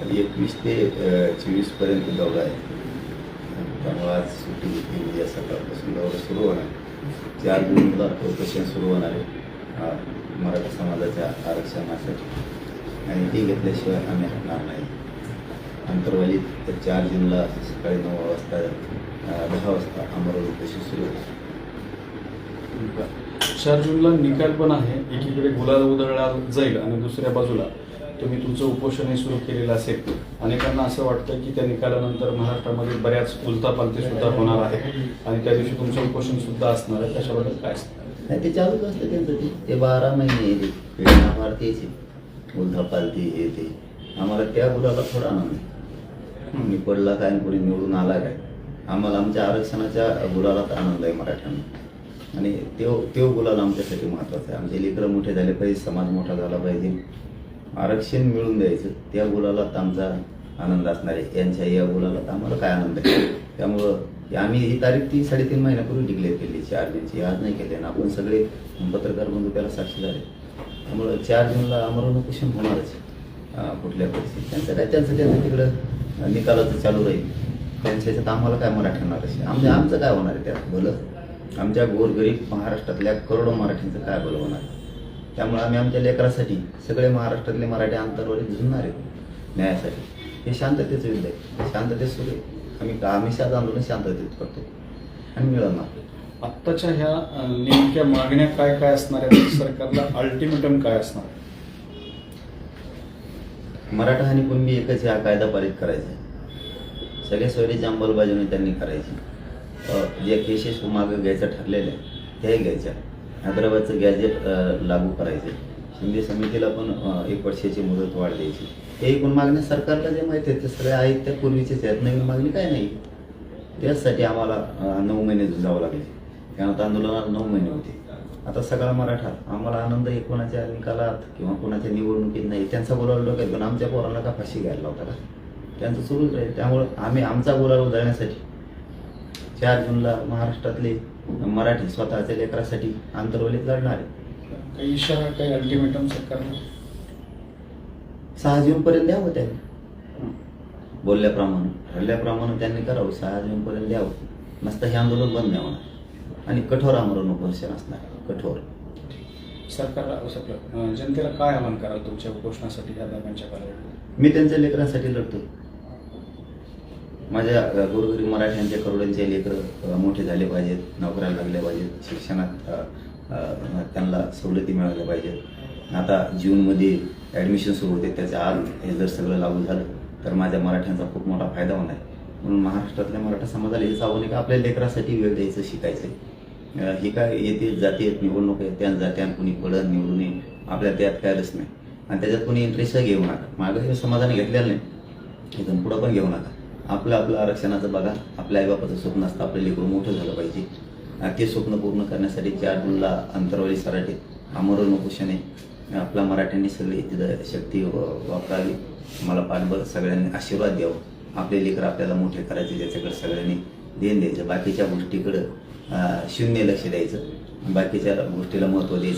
एकवीस ते चोवीसपर्यंत दौरा आहे. त्यामुळे आज सुट्टी घेतली उद्या सकाळपासून. दौरा सुरू होणार. चार जूनला उपोषण सुरू होणार आहे. मराठा समाजाच्या आरक्षणासाठी आणि ती घेतल्याशिवाय आम्ही हटणार नाही. अंतर्वालीत चार जूनला सकाळी नऊ वाजता दहा वाजता अमरावती उपोषण सुरू होतं चार जूनला निकाल पण आहे. एकीकडे गुलाल उधळला जाईल आणि दुसऱ्या बाजूला तुम्ही तुमचं उपोषणही सुरू केलेलं असेल. अनेकांना असं वाटतं की त्या निकालानंतर महाराष्ट्रामध्ये बऱ्याच उलथापालथी सुद्धा होणार आहे आणि त्या दिवशी तुमचं उपोषण सुद्धा असणार आहे. त्याच्याबद्दल काय? नाही ते चालूच असतं त्यांचं ते. ते बारा महिने येते. पेढा मारतेचे उलथा पालती हे ते आम्हाला त्या गुलाला थोडा आनंद आहे. मी पडला काय कोणी निवडून आला काय? आम्हाला आमच्या आरक्षणाच्या गुलालात आनंद आहे मराठ्यांना. आणि तो तो गुलाल आमच्यासाठी महत्त्वाचा आहे. आमचे लेकरं मोठे झाले पाहिजे समाज मोठा झाला पाहिजे. आरक्षण मिळून द्यायचं त्या गुलालात आमचा आनंद असणार. आहे यांच्या या गुलालात आम्हाला काय आनंद आहे? त्यामुळं आम्ही ही तारीख ती साडेतीन महिन्यापूर्वी डिक्लेअर केली चार जूनची आज नाही केली आणि आपण सगळे पत्रकार बंधू त्याला साक्षीदार आहे त्यामुळं चार जूनला आम्हाला उपोषण होणारच. कुठल्या परिस्थितीत? त्यांचं काय? त्यांचं त्यांचं तिकडं निकालाचं चालू राहील. त्यांच्या ह्याच्यात आम्हाला काय मराठी आरक्षण? आमच्या आमचं काय होणार आहे त्यात? भलं आमच्या गोरगरीब महाराष्ट्रातल्या करोडो मराठींचं काय भलं होणार? आहे त्यामुळे आम्ही आमच्या लेकरासाठी सगळे महाराष्ट्रातले मराठी आंतरवाली झुंजणार आहेत न्यायासाठी. हे शांततेचं युद्ध आहे. शांततेत सुरू आहे. आम्ही हमेशा आंदोलन शांततेत करतो आणि मिळवणार. आत्ताच्या ह्या नेमक्या मागण्या काय काय असणार आहेत? सरकारला अल्टिमेटम काय असणार आहे? मराठा आणि कुणबी एकच हा कायदा पारित करायचा आहे. सगळ्या सोयरीची अंमलबजावणी त्यांनी करायची. जे केसेस मागं घ्यायचं ठरलेलं आहे त्याही घ्यायच्या. हैदराबादचं गॅजेट लागू करायचे शिंदे समितीला पण एक वर्षाची मुदत वाढ द्यायची. हे एकूण मागण्या सरकारला जे माहिती आहेत ते सगळे आहेत त्या पूर्वीचेच आहेत. नवीन मागणी काय नाही. त्याचसाठी आम्हाला नऊ महिने झुंजावं लागले त्यानंतर आंदोलनाला नऊ महिने होते. आता सगळा मराठा आम्हाला आनंद हे कोणाच्या निकालात किंवा कोणाच्या निवडणुकीत नाही. त्यांचा बोलावलं डोक्यात पण आमच्या पोरांना का फाशी घ्यायला लावता का? त्यांचं सुरूच राहील. त्यामुळं आम्ही आमचा बोलावला उधळण्यासाठी चार जूनला महाराष्ट्रातले मराठी स्वतःच्या लेकरासाठी आंतरवलीत लढणार. आहे काही इशारा काही अल्टिमेटम सरकारला सहा जूनपर्यंत द्यावं त्यांनी. बोलल्याप्रमाणे ठरल्याप्रमाणे त्यांनी करावं. सहा जूनपर्यंत द्यावं. नसतं हे आंदोलन बंद नाही होणार. आणि कठोर आमरण उपोषण असणार. कठोर. सरकारला जनतेला काय आवाहन कराल तुमच्या उपोषणासाठी कालावधीत मी त्यांच्या लेकरांसाठी लढतो माझ्या अ, गोरगरीब मराठ्यांच्या करोडांचे लेकरं मोठे झाले पाहिजेत नोकऱ्याला लागले पाहिजेत शिक्षणात त्यांना सवलती मिळाल्या पाहिजेत. आता जूनमध्ये ॲडमिशन सुरू होते त्याच्या आज हे जर सगळं लागू झालं तर माझ्या मराठ्यांचा खूप मोठा फायदा होणार. आहे म्हणून महाराष्ट्रातल्या मराठा समाजाला हेच आव्हान आहे की आपल्या लेकरासाठी वेळ द्यायचं शिकायचं. आहे ही काय येते जाती आहेत निवडणूक आहेत त्या जात्यान कुणी पडत निवडून येईल आपल्या त्यात काय नाही. आणि त्याच्यात कुणी इंटरेस्ट घेऊ नका. मागं हे समाजाने घेतलेलं नाही. इथून पुढं पण घेऊ नका. आपलं आपलं आरक्षणाचं बघा. आपल्या आईबापाचं स्वप्न असतं आपलं लेकरं मोठं झालं पाहिजे. ते स्वप्न पूर्ण करण्यासाठी चार जूनला अंतरवाली सराठे. अमरण उपोषण आपल्या मराठ्यांनी सगळी तिथं शक्ती व- वापरावी. मला पाठबळ सगळ्यांनी आशीर्वाद द्यावं. आपले लेकर आपल्याला मोठे करायचे त्याच्याकडे सगळ्यांनी देण द्यायचं. बाकीच्या गोष्टीकडं शून्य लक्ष द्यायचं. बाकीच्या गोष्टीला महत्त्व द्यायचं.